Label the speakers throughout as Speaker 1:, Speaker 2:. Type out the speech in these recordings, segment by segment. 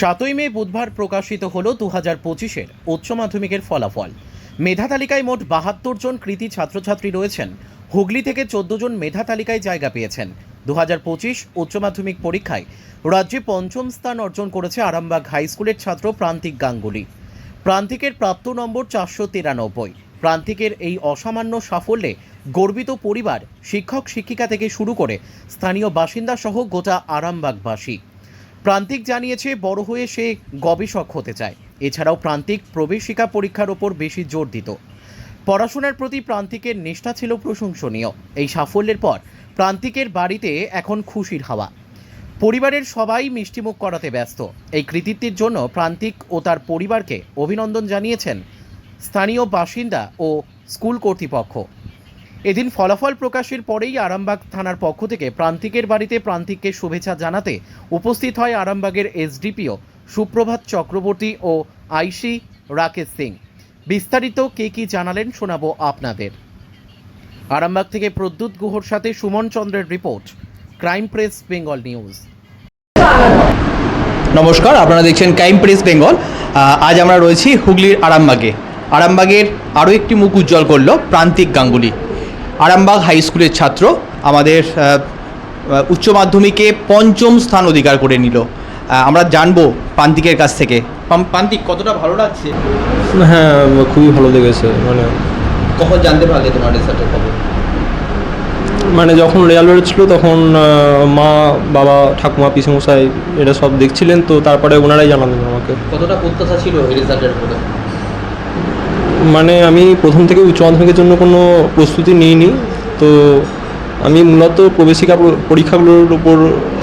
Speaker 1: সাতই মে বুধবার প্রকাশিত হল দু হাজার পঁচিশের উচ্চ মাধ্যমিকের ফলাফল। মেধা তালিকায় মোট বাহাত্তর জন কৃতি ছাত্রছাত্রী রয়েছেন। হুগলি থেকে চোদ্দ জন মেধা তালিকায় জায়গা পেয়েছেন। দু হাজার পঁচিশ উচ্চ মাধ্যমিক পরীক্ষায় রাজ্যে পঞ্চম স্থান অর্জন করেছে আরামবাগ হাই স্কুলের ছাত্র প্রান্তিক গাঙ্গুলি। প্রান্তিকের প্রাপ্ত নম্বর চারশো তিরানব্বই। প্রান্তিকের এই অসামান্য সাফল্যে গর্বিত পরিবার, শিক্ষক, শিক্ষিকা থেকে শুরু করে স্থানীয় বাসিন্দা সহ গোটা আরামবাগবাসী। প্রান্তিক জানিয়েছে, বড় হয়ে সে গবেষক হতে চায়। এছাড়াও প্রান্তিক প্রবেশিকা পরীক্ষার ওপর বেশি জোর দিত। পড়াশোনার প্রতি প্রান্তিকের নিষ্ঠা ছিল প্রশংসনীয়। এই সাফল্যের পর প্রান্তিকের বাড়িতে এখন খুশির হাওয়া। পরিবারের সবাই মিষ্টিমুখ করাতে ব্যস্ত। এই কৃতিত্বের জন্য প্রান্তিক ও তার পরিবারকে অভিনন্দন জানিয়েছেন স্থানীয় বাসিন্দা ও স্কুল কর্তৃপক্ষ। এদিন ফলাফল প্রকাশের পরেই আরামবাগ থানার পক্ষ থেকে প্রান্তিকের বাড়িতে প্রান্তিককে শুভেচ্ছা জানাতে উপস্থিত হয় আরামবাগের এসডিপিও সুপ্রভাত চক্রবর্তী ও আইসি রাকেশ সিং। বিস্তারিত কে কি জানালেন শোনাবো আপনাদের। আরামবাগ থেকে প্রদ্যুৎ গুহর সাথে সুমন চন্দ্রের report, crime press Bengal news.
Speaker 2: নমস্কার, আপনারা দেখছেন ক্রাইম প্রেস বেঙ্গল। আজ আমরা রয়েছি হুগলির আরামবাগে। আরামবাগের আরও একটি মুখ উজ্জ্বল করল প্রান্তিক গাঙ্গুলি। আরামবাগ হাই স্কুলের ছাত্র আমাদের উচ্চ মাধ্যমিকে পঞ্চম স্থান অধিকার করে নিল। আমরা জানব প্রান্তিকের কাছ থেকে। প্রান্তিক কতটা ভালো লাগছে?
Speaker 3: হ্যাঁ খুবই ভালো লেগেছে মানে।
Speaker 2: কখন জানতে পারলে তোমার রেজাল্টের খবর?
Speaker 3: মানে যখন রেজাল্ট বেরোচ্ছিলো তখন মা বাবা ঠাকুমা পিসমশাই এটা সব দেখছিলেন তো তারপরে ওনারাই জানালেন আমাকে।
Speaker 2: কতটা প্রত্যাশা ছিল রেজাল্টের উপরে?
Speaker 3: মানে আমি প্রথম থেকে উচ্চ মাধ্যমিকের জন্য কোনো প্রস্তুতি নিইনি। তো আমি মূলত প্রবেশিকা পরীক্ষাগুলোর উপর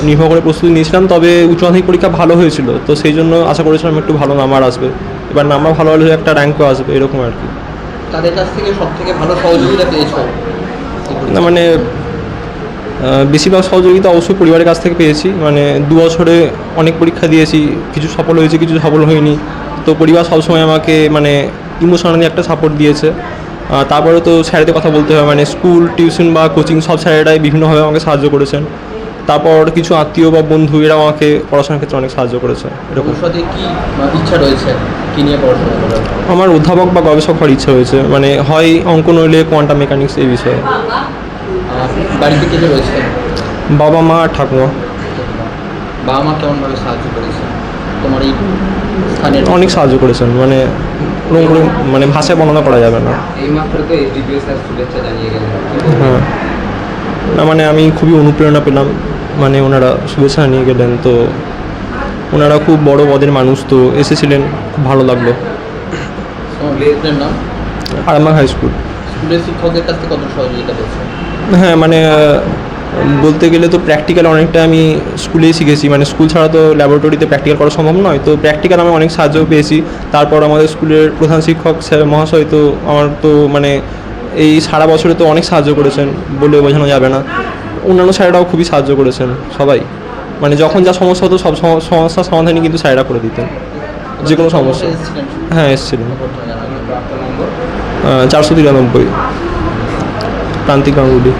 Speaker 3: নির্ভর করে প্রস্তুতি নিয়েছিলাম তবে উচ্চ মাধ্যমিক পরীক্ষা ভালো হয়েছিল। তো সেই জন্য আশা করেছিলাম একটু ভালো নাম্বার আসবে। এবার নাম্বার ভালো হলে একটা র্যাঙ্কও আসবে এরকম আর কি।
Speaker 2: তাদের কাছ থেকে সব থেকে ভালো সহযোগিতা পেয়েছ?
Speaker 3: না মানে বেশিরভাগ সহযোগিতা অবশ্যই পরিবারের কাছ থেকে পেয়েছি। মানে দু বছরে অনেক পরীক্ষা দিয়েছি কিছু সফল হয়েছে কিছু সফল হয়নি। তো পরিবার সবসময় আমাকে মানে ইমোশনালি একটা সাপোর্ট দিয়েছে। তারপরে তো স্যারেদের কথা বলতে হয় মানে স্কুল টিউশন বা কোচিং সব স্যারেরাই বিভিন্নভাবে আমাকে সাহায্য করেছেন। তারপর কিছু আত্মীয় বা বন্ধু এরাও আমাকে পড়াশোনার ক্ষেত্রে অনেক সাহায্য করেছে এরকম।
Speaker 2: কি ইচ্ছা রয়েছে? কি নিয়ে পড়াশোনা
Speaker 3: আমার অধ্যাপক বা গবেষক হওয়ার ইচ্ছা হয়েছে মানে হয় অঙ্ক নইলে কোয়ান্টাম মেকানিক্স এই বিষয়ে।
Speaker 2: বাড়িতে কে রয়েছে?
Speaker 3: বাবা মা আর ঠাকুমা।
Speaker 2: বাবা মা কেমনভাবে সাহায্য করেছে? তোমার এই
Speaker 3: অনেক সাহায্য করেছেন মানে করে মানে ভাষায় বর্ণনা করা যাবে না। হ্যাঁ। না মানে আমি খুবই অনুপ্রেরণা পেলাম। মানে ওনারা শুভেচ্ছা নিয়ে গেলেন তো ওনারা খুব বড় পদের মানুষ তো এসেছিলেন খুব ভালো লাগল। Arambagh high school.
Speaker 2: স্কুলের শিক্ষকদের কাছ থেকে কত সহযোগিতা
Speaker 3: হ্যাঁ মানে বলতে গেলে তো প্র্যাকটিক্যাল অনেকটা আমি স্কুলেই শিখেছি। মানে স্কুল ছাড়া তো ল্যাবরেটরিতে প্র্যাকটিক্যাল করা সম্ভব নয়। তো প্র্যাকটিক্যাল আমি অনেক সাহায্য পেয়েছি। তারপর আমাদের স্কুলের প্রধান শিক্ষক স্যার মহাশয় তো আমার তো মানে এই সারা বছরে তো অনেক সাহায্য করেছেন বলে বোঝানো যাবে না। অন্যান্য স্যারেরাও খুবই সাহায্য করেছেন সবাই। মানে যখন যা সমস্যা হতো সব সম- সমস্যার সমাধানই কিন্তু স্যারেরা করে দিতেন। যে কোনো সমস্যা। হ্যাঁ এসেছিলেন। চারশো তিরানব্বই। প্রান্তিক গাঙ্গুলি।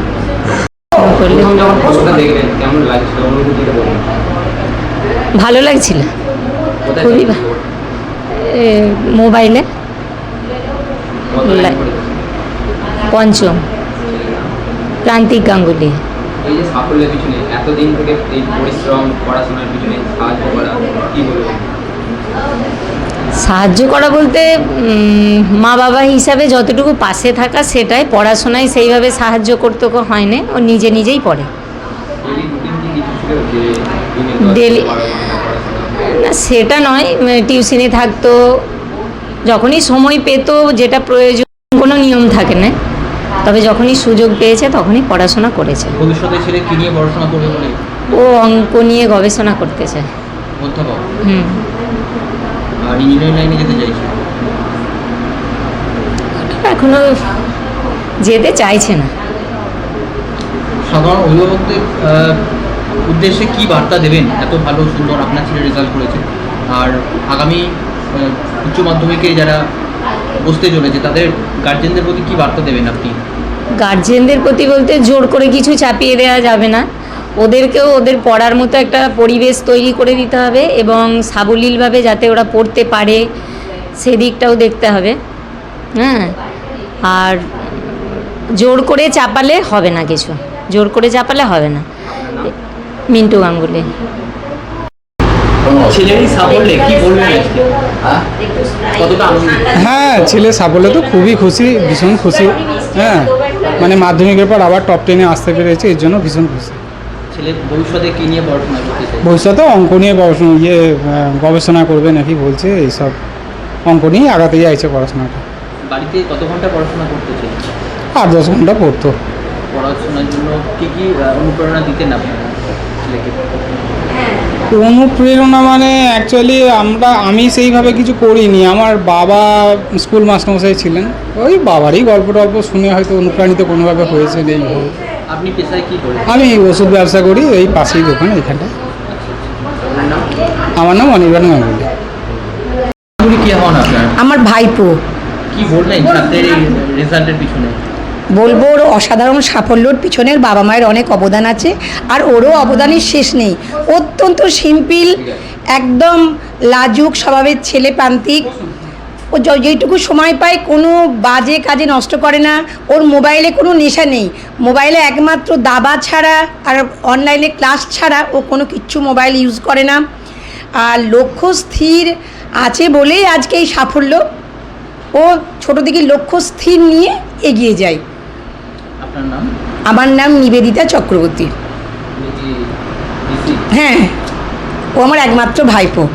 Speaker 2: বলুন।
Speaker 4: ভালো লাগছিল। খুবই মোবাইলে। পঞ্চম। প্রান্তিক গাঙ্গুলি।
Speaker 5: এই যে সাফল্যের পিছনে এতদিন থেকে এই পরিশ্রম পড়াশোনার পিছনে সাহায্য করা কি
Speaker 4: সাহায্য করা বলতে মা বাবা হিসাবে যতটুকু পাশে থাকা সেটাই পড়াশোনায় সেইভাবে সাহায্য করতে হয় না ও নিজে নিজেই পড়ে।
Speaker 5: ডেলি
Speaker 4: না সেটা নয় টিউশনে থাকতো যখনই সময় পেতো যেটা প্রয়োজন কোনো নিয়ম থাকে না। তবে যখনই সুযোগ পেয়েছে তখনই পড়াশোনা করেছে।
Speaker 2: ভবিষ্যতে ছেলে কি নিয়ে পড়াশোনা করবে বলে?
Speaker 4: ও অঙ্ক নিয়ে গবেষণা করতে চায় হুম।
Speaker 2: আর ইঞ্জিনিয়ারিং লাইনে যেতে চাইছে।
Speaker 4: এখনও যেতে চাইছে না।
Speaker 2: সাধারণ অভিভাবকদের উদ্দেশ্যে কি বার্তা দেবেন? এত ভালো সুন্দর আপনার ছেলে রেজাল্ট করেছে। আর আগামী উচ্চ মাধ্যমিকে যারা বসতে চলেছে তাদের গার্জেনদের প্রতি কি বার্তা দেবেন আপনি?
Speaker 4: গার্জেনদের প্রতি বলতে জোর করে কিছু চাপিয়ে দেওয়া যাবে না। ওদেরকেও ওদের পড়ার মতো একটা পরিবেশ তৈরি করে দিতে হবে এবং সাবলীলভাবে যাতে ওরা পড়তে পারে সেদিকটাও দেখতে হবে। হ্যাঁ? আর জোর করে চাপালে হবে না কিছু। জোর করে চাপালে হবে না। মিন্টু গাঙ্গুলি।
Speaker 2: হ্যাঁ?
Speaker 6: হ্যাঁ ছেলে সাফল্যে তো খুবই খুশি ভীষণ খুশি। হ্যাঁ? মানে মাধ্যমিকের পর আবার টপ টেনে আসতে পেরেছে এর জন্য ভীষণ খুশি।
Speaker 2: ছেলে ভবিষ্যতে কি নিয়ে পড়াশোনা করতে চাই
Speaker 6: ভবিষ্যতে অঙ্ক নিয়ে পড়াশোনা ইয়ে গবেষণা করবে নাকি বলছে এইসব অঙ্ক নিয়েই আগাতেই আইছে পড়াশোনাটা।
Speaker 2: বাড়িতে কত ঘণ্টা পড়াশোনা করতে চাই
Speaker 6: আট দশ ঘণ্টা পড়তো।
Speaker 2: পড়াশোনার জন্য কি কি অনুপ্রেরণা দিতেন আপনারা ছেলেকে?
Speaker 6: অনুপ্রেরণা মানে অ্যাকচুয়ালি আমরা আমি সেইভাবে কিছু করিনি। আমার বাবা স্কুল মাস্টারমশাই ছিলেন। ওই বাবারই গল্প টল্প শুনে হয়তো অনুপ্রাণিত কোনোভাবে হয়েছে এইভাবে
Speaker 2: আপনি পেশায় কি করেন
Speaker 6: আমি ওষুধ ব্যবসা করি এই পাশেই দোকান এখানটা। আমার নাম অনির্বাণ গাঙ্গুলি।
Speaker 2: কি হন আপনার?
Speaker 7: আমার ভাইপো।
Speaker 2: কি বলবেন ছাত্রের এই রেজাল্টের পিছনে?
Speaker 7: বলব ওর অসাধারণ সাফল্যর পিছনের বাবা মায়ের অনেক অবদান আছে আর ওরও অবদানের শেষ নেই। অত্যন্ত সিম্পল একদম লাজুক স্বভাবের ছেলে প্রান্তিক। ও য- যেইটুকু সময় পায় কোনো বাজে কাজে নষ্ট করে না। ওর মোবাইলে কোনো নেশা নেই। মোবাইলে একমাত্র দাবা ছাড়া আর অনলাইনে ক্লাস ছাড়া ও কোনো কিচ্ছু মোবাইল ইউজ করে না। আর লক্ষ্য স্থির আছে বলেই আজকে এই সাফল্য। ও ছোটো থেকে লক্ষ্য স্থির নিয়ে এগিয়ে যায়।
Speaker 2: আপনার নাম?
Speaker 7: আমার নাম নিবেদিতা চক্রবর্তী।
Speaker 2: ডিসি
Speaker 7: হ্যাঁ। ও আমার একমাত্র ভাইপো।